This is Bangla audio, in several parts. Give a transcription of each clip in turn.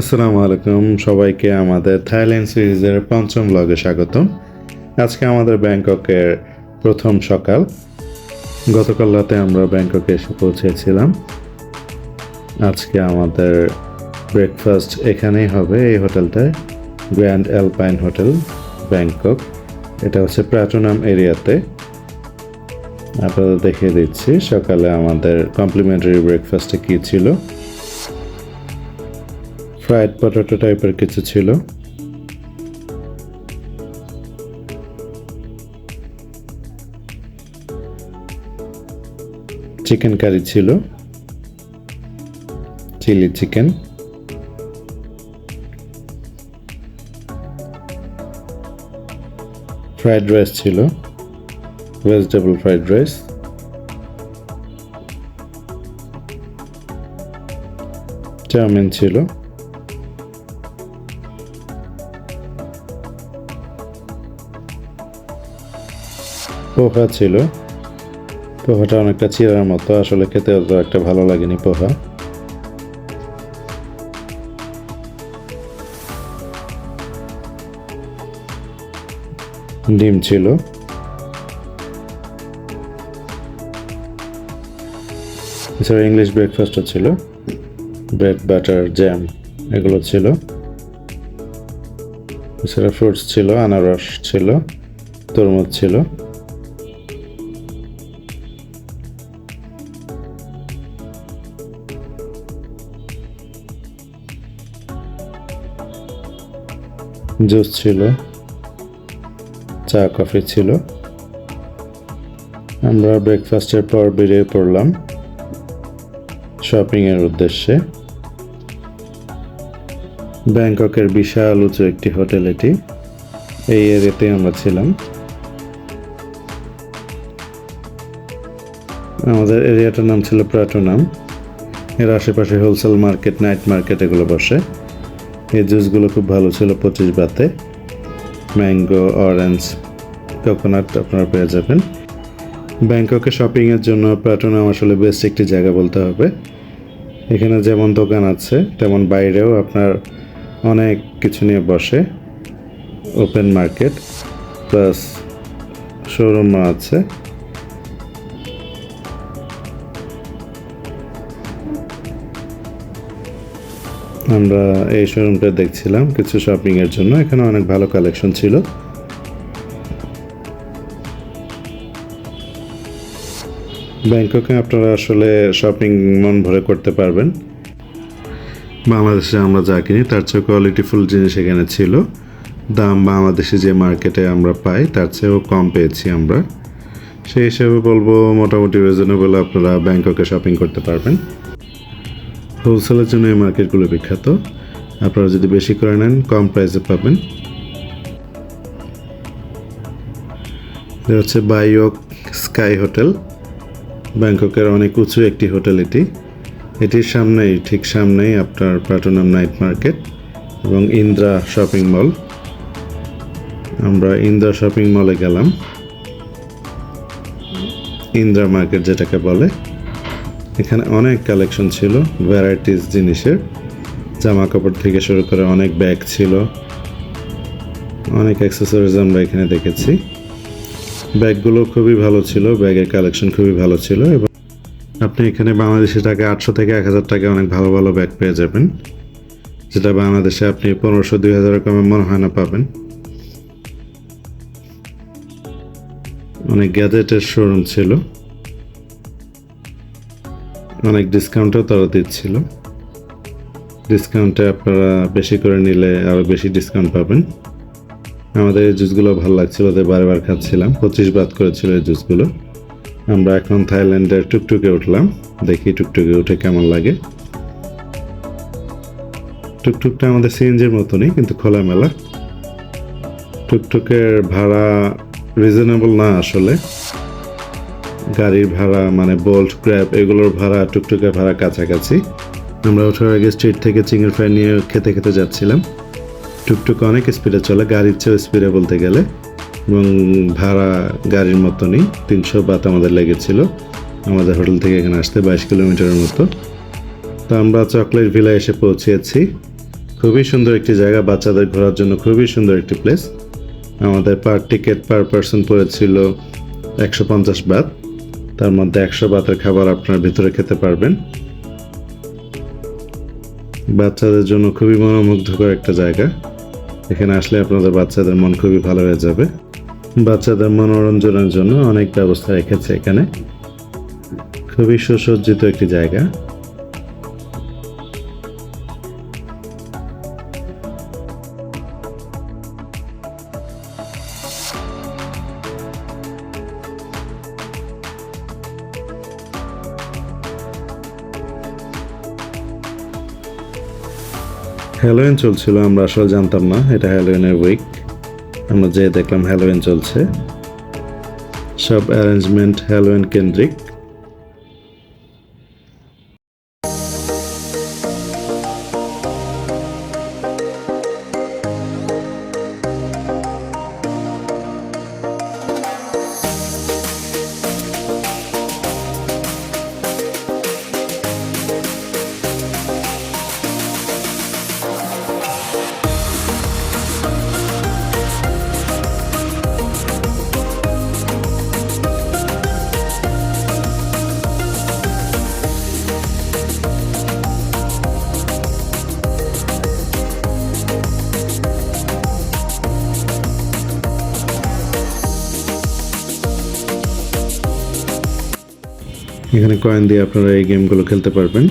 আসসালামু আলাইকুম। সবাইকে আমাদের থাইল্যান্ড সিরিজের পঞ্চম ব্লগে স্বাগতম। আজকে আমাদের ব্যাংককের প্রথম সকাল। গতকাল রাতে আমরা ব্যাংককে এসে পৌঁছেছিলাম। আজকে আমাদের ব্রেকফাস্ট এখানেই হবে এই হোটেলটায়। গ্র্যান্ড অ্যালপাইন হোটেল ব্যাংকক এটা হচ্ছে প্রাটোনাম এরিয়াতে। আপনাদের দেখিয়ে দিচ্ছি সকালে আমাদের কমপ্লিমেন্টারি ব্রেকফাস্টে কী ছিল। ফ্রাইড পটেটো টাইপের কিছু ছিল। চিকেন কারি ছিল। চিলি চিকেন ফ্রাইড রাইস ছিল। ভেজিটেবল ফ্রাইড রাইস চাউমিন ছিল। পোহা ছিল। পোহাটা অনেকটা চিরার মতো, আসলে খেতে অত একটা ভালো লাগেনি পোহা। ডিম ছিল। এছাড়া ইংলিশ ব্রেকফাস্টও ছিল। ব্রেড বাটার জ্যাম এগুলো ছিল। এছাড়া ফ্রুটস ছিল, আনারস ছিল, তরমুজ ছিল। জুস ছিল, চা, কফি ছিল। আমরা ব্রেকফাস্টের পর বেরিয়ে পড়লাম শপিংয়ের উদ্দেশ্যে। ব্যাংককের বিশাল উঁচু একটি হোটেল এটি। এই এরিয়াতে আমরা ছিলাম। আমাদের এরিয়াটার নাম ছিল প্রাটোনাম এর আশেপাশে হোলসেল মার্কেট নাইট মার্কেট এগুলো বসে। এই জুসগুলো খুব ভালো ছিল পঁচিশ বাতে। ম্যাঙ্গো, অরেঞ্জ, কোকোনাট আপনারা পেয়ে যাবেন। ব্যাংককে শপিংয়ের জন্য প্রাটোনাম আসলে বেস্ট একটি জায়গা বলতে হবে। এখানে যেমন দোকান আছে, তেমন বাইরেও আপনার অনেক কিছু নিয়ে বসে। ওপেন মার্কেট প্লাস শোরুমও আছে। আমরা এই শোরুমটা দেখছিলাম কিছু শপিংয়ের জন্য। এখানে অনেক ভালো কালেকশন ছিল। ব্যাংককে আপনারা আসলে শপিং মন ভরে করতে পারবেন। বাংলাদেশে আমরা যা কিনি, তার চেয়ে কোয়ালিটিফুল জিনিস এখানে ছিল। দাম বাংলাদেশে যে মার্কেটে আমরা পাই, তার চেয়েও কম পেয়েছি আমরা। সেই হিসেবে বলব মোটামুটি রিজনেবল আপনারা ব্যাংককে শপিং করতে পারবেন। হোলসেলের জন্য এই মার্কেটগুলো বিখ্যাত। আপনারা যদি বেশি করে নেন, কম প্রাইসে পাবেন। হচ্ছে বাইওক স্কাই হোটেল ব্যাংককের অনেক উঁচু একটি হোটেল এটি। এটির সামনেই, ঠিক সামনেই আপনার প্লাটোনাম নাইট মার্কেট এবং ইন্দ্রা শপিং মল আমরা ইন্দ্রা শপিং মলে গেলাম। ইন্দ্রা মার্কেট যেটাকে বলে। এখানে অনেক কালেকশন ছিল ভ্যারাইটিস জিনিসের। জামা কাপড় থেকে শুরু করে অনেক ব্যাগ ছিল। অনেক অ্যাক্সেসরিজ আমরা এখানে দেখেছি। ব্যাগগুলো খুবই ভালো ছিল ব্যাগের কালেকশন খুবই ভালো ছিল এবং আপনি এখানে বাংলাদেশি টাকা আটশো থেকে এক হাজার টাকা অনেক ভালো ভালো ব্যাগ পেয়ে যাবেন। যেটা বাংলাদেশে আপনি পনেরোশো, দুই হাজার কমে মনে হয় না পাবেন। অনেক গ্যাজেটের শোরুম ছিল। অনেক ডিসকাউন্টও তারা দিচ্ছিল। ডিসকাউন্টে আপনারা বেশি করে নিলে আরও বেশি ডিসকাউন্ট পাবেন। আমাদের এই জুসগুলো ভালো লাগছিল, ওদের বারবার খাচ্ছিলাম। পঁচিশ বাদ করেছিল এই জুসগুলো আমরা এখন থাইল্যান্ডের টুকটুকে উঠলাম। দেখি টুকটুকে উঠে কেমন লাগে। টুকটুকটা আমাদের সিএনজির মতনই, কিন্তু খোলামেলা। টুকটুকের ভাড়া রিজনেবল না আসলে। গাড়ির ভাড়া মানে বোল্ট ক্র্যাব এগুলোর ভাড়া টুকটুকের ভাড়া কাছাকাছি। আমরা ওঠার আগে স্ট্রিট থেকে চিংড়ি ফ্রাই নিয়ে খেতে খেতে যাচ্ছিলাম। টুকটুক অনেক স্পিডে চলে, গাড়ির চেয়েও স্পিডে বলতে গেলে। এবং ভাড়া গাড়ির মতনই, তিনশো বাত আমাদের লেগেছিল। আমাদের হোটেল থেকে এখানে আসতে বাইশ কিলোমিটারের মতো। তো আমরা চকলেট ভিলা এসে পৌঁছেছি। খুবই সুন্দর একটি জায়গা, বাচ্চাদের ঘোরার জন্য খুবই সুন্দর একটি প্লেস আমাদের পার টিকিট পার পার্সন পড়েছিল একশো পঞ্চাশ বাত। তার মধ্যে একশো বাতের খাবার আপনার ভিতরে খেতে পারবেন। বাচ্চাদের জন্য খুবই মনোমুগ্ধকর একটা জায়গা। এখানে আসলে আপনাদের বাচ্চাদের মন খুবই ভালো হয়ে যাবে। বাচ্চাদের মনোরঞ্জনের জন্য অনেক ব্যবস্থা রেখেছে এখানে। খুবই সুসজ্জিত একটি জায়গা। হ্যালোইন চলছিল, আমরা আসলে জানতাম না, এটা হ্যালোইনের উইক আমরা যেয়ে দেখলাম হ্যালোইন চলছে। সব অ্যারেঞ্জমেন্ট হ্যালোইন কেন্দ্রিক এখানে কয়েন দিয়ে আপনারা এই গেমগুলো খেলতে পারবেন।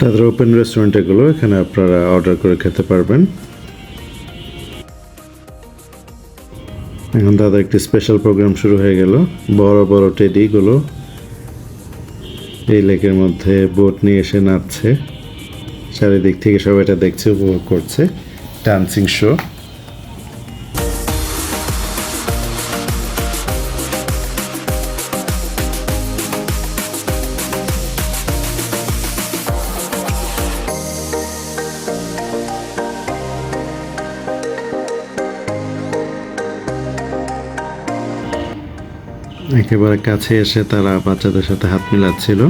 তাদের ওপেন রেস্টুরেন্ট এগুলো এখানে আপনারা অর্ডার করে খেতে পারবেন। এখন তাদের একটি স্পেশাল প্রোগ্রাম শুরু হয়ে গেল। বড় বড় টেডিগুলো এই লেকের মধ্যে বোট নিয়ে এসে নাচছে। চারিদিক থেকে সবাই এটা দেখছে, উপভোগ করছে। ডান্সিং শো একেবারে কাছে এসে তারা বাচ্চাদের সাথে হাত মিলাচ্ছিল।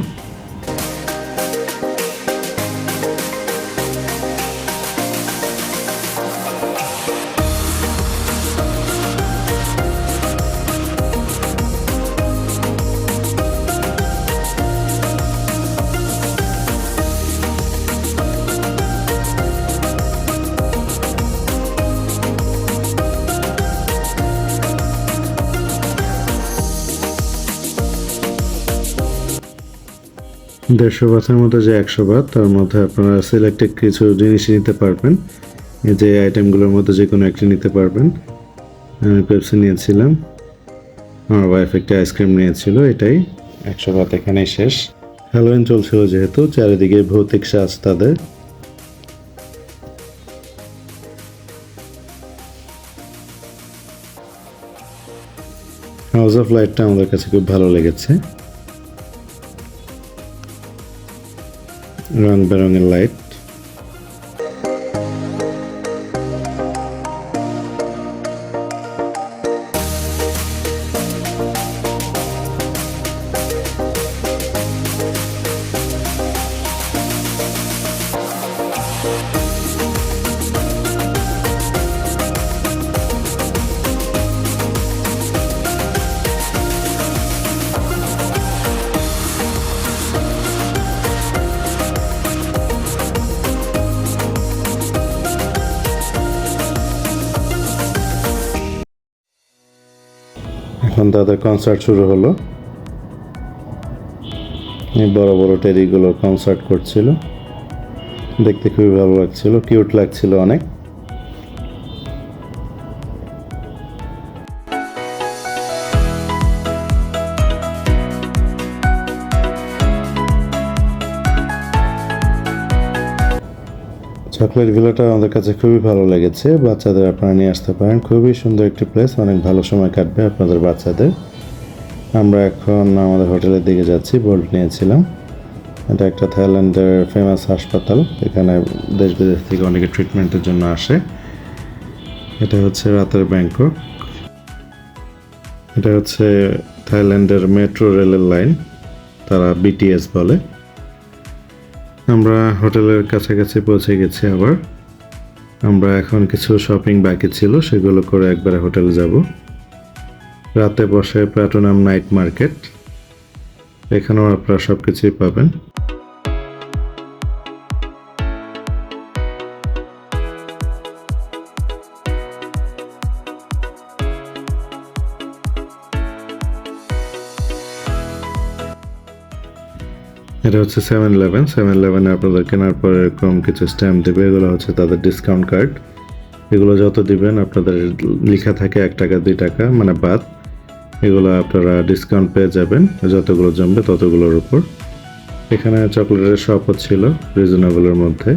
দেড়শো বাতের মধ্যে যে একশো বাত তার মধ্যে আপনারা সিলেক্টেড কিছু জিনিস নিতে পারবেন। এই যে আইটেমগুলোর মধ্যে যে কোনো একটি নিতে পারবেন। আমি পেপসি নিয়েছিলাম। আমার ওয়াইফ একটা আইসক্রিম নিয়েছিল, এটাই। একশো বাত এখানেই শেষ। হ্যালোইন চলছিল যেহেতু, চারিদিকে ভৌতিক সাজ তাদের। হাউস অফ লাইটটা আমাদের কাছে খুব ভালো লেগেছে। রং বেরঙের লাইট এখন তাদের কনসার্ট শুরু হলো। বড় বড় টেরিগুলো কনসার্ট করছিল। দেখতে খুবই ভালো লাগছিল কিউট লাগছিল অনেক। চকলেট ভিলাটা আমাদের কাছে খুবই ভালো লেগেছে। বাচ্চাদের আপনারা নিয়ে আসতে পারেন। খুবই সুন্দর একটি প্লেস অনেক ভালো সময় কাটবে আপনাদের বাচ্চাদের। আমরা এখন আমাদের হোটেলের দিকে যাচ্ছি বোল্ট নিয়েছিলাম। এটা একটা থাইল্যান্ডের ফেমাস হাসপাতাল, এখানে দেশ বিদেশ থেকে অনেকে ট্রিটমেন্টের জন্য আসে। এটা হচ্ছে রাতের ব্যাংকক। এটা হচ্ছে থাইল্যান্ডের মেট্রো রেলের লাইন তারা বিটিএস বলে। আমরা হোটেলের কাছাকাছি পৌঁছে গেছি আবার। আমরা এখন কিছু শপিং বাকি ছিল, সেগুলো করে একবার হোটেলে যাব। রাতে বসে প্লাটোনাম নাইট মার্কেট। এখানেও আপনারা সব কিছুই পাবেন। এটা হচ্ছে সেভেন ইলেভেন সেভেন ইলেভেনে আপনাদের কেনার পর এরকম কিছু স্ট্যাম্প দেবে, এগুলো হচ্ছে তাদের ডিসকাউন্ট কার্ড এগুলো যত দিবেন, আপনাদের লেখা থাকে এক টাকা, দুই টাকা মানে বাদ। এগুলো আপনারা ডিসকাউন্ট পেয়ে যাবেন, যতগুলো জমবে ততগুলোর উপর। এখানে চকলেটের শপও ছিল রিজনেবলের মধ্যে।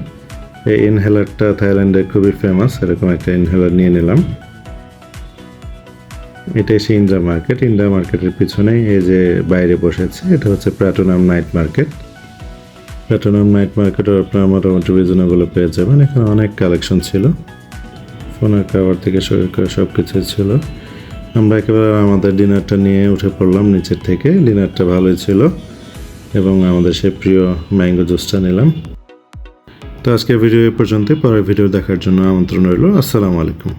এই ইনহেলারটা থাইল্যান্ডে খুবই ফেমাস এরকম একটা ইনহেলার নিয়ে নিলাম। এটা এসে ইন্দ্রা মার্কেট ইন্দ্রা মার্কেটের পিছনেই এই যে বাইরে বসেছে, এটা হচ্ছে Pratunam night market Pratunam night মার্কেটও আপনার মোটামুটি রিজনেবলে পেয়ে যাবেন। এখানে অনেক কালেকশন ছিল। ফোনের কাভার থেকে সব কিছু ছিল। আমরা একেবারে আমাদের ডিনারটা নিয়ে উঠে পড়লাম নিচের থেকে। ডিনারটা ভালোই ছিল এবং আমাদের সেই প্রিয় ম্যাঙ্গো জুসটা নিলাম। তো আজকের ভিডিও এ পর্যন্ত পরের ভিডিও দেখার জন্য আমন্ত্রণ রইল। আসসালামু আলাইকুম।